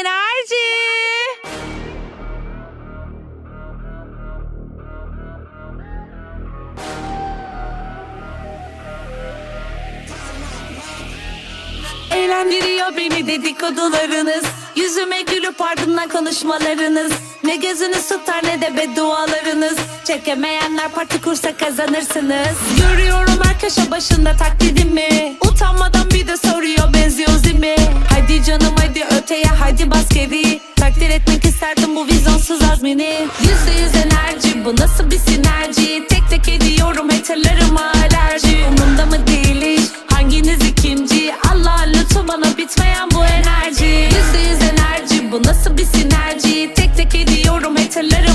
enerji. Eğlendiriyor beni dedikodularınız. Yüzüme gülüp ardından konuşmalarınız. Ne gözünüz tutar ne de beddualarınız. Çekemeyenler parti kursa kazanırsınız. Görüyorum her köşe başında taklidimi Utanmadan bir de soruyor benziyoruz öteye hadi bas geri. Takdir etmek isterdim bu vizyonsuz azmini. Yüzde yüz enerji bu nasıl bir sinerji? Tek tek ediyorum haterlarıma alerji. Umurumda mı değil hiç? Hanginiz ikinci? Allah lütfu bana bitmeyen bu enerji. Yüzde yüz enerji bu nasıl bir sinerji? Tek tek ediyorum haterlarıma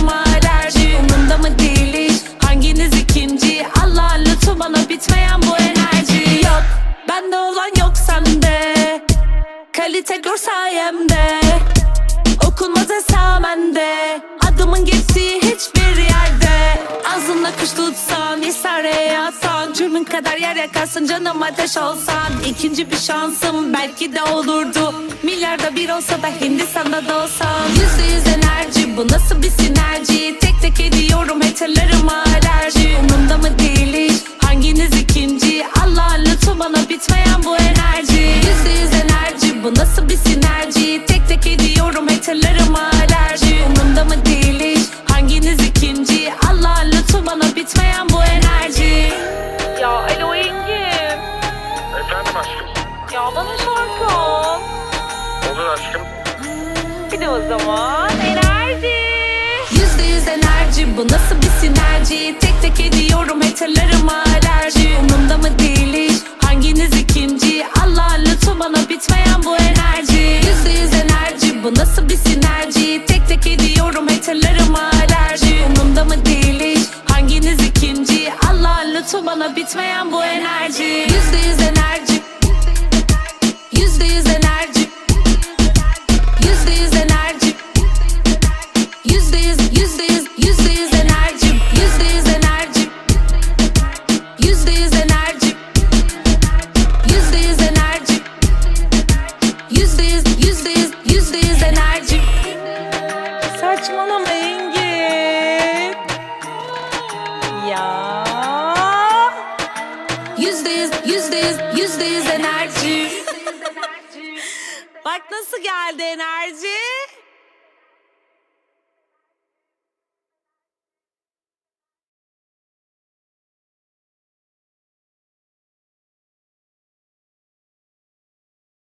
Kalite gör sayemde. Okunmaz esamende Adımın geçtiği hiçbir yerde. Ağzınla kuş tutsan İsare yatsan Cürmün kadar yer yakarsın canım ateş olsan. İkinci bir şansım belki de olurdu. Milyarda bir olsa da Hindistan'da da olsam Yüzde yüz enerji bu nasıl sinerji Tek tek ediyorum haterlarıma alerji Umurumda mı değil hiç hanginiz ikinci Allah lütfu bana bitmeyen bu enerji Ya alo Engin. Efendim aşkım. Ya bana şarkı al. Olur aşkım. Bir de o zaman enerji. Yüzde yüz enerji bu nasıl bir sinerji Tek tek ediyorum haterlarıma Bana bitmeyen bu enerji. Yüzde yüz enerji. Yüzde yüz enerji. Yüzde yüz enerji. Yüzde yüz, yüzde yüz, yüzde yüz enerji. Yüzde yüz enerji. Yüzde yüz enerji. Yüzde yüz enerji. Yüzde yüz, yüzde yüz, yüzde yüz enerji. Saçmalama Engin. Ya. Yüzde yüz, yüzde yüz, yüzde yüz enerji. Bak nasıl geldi enerji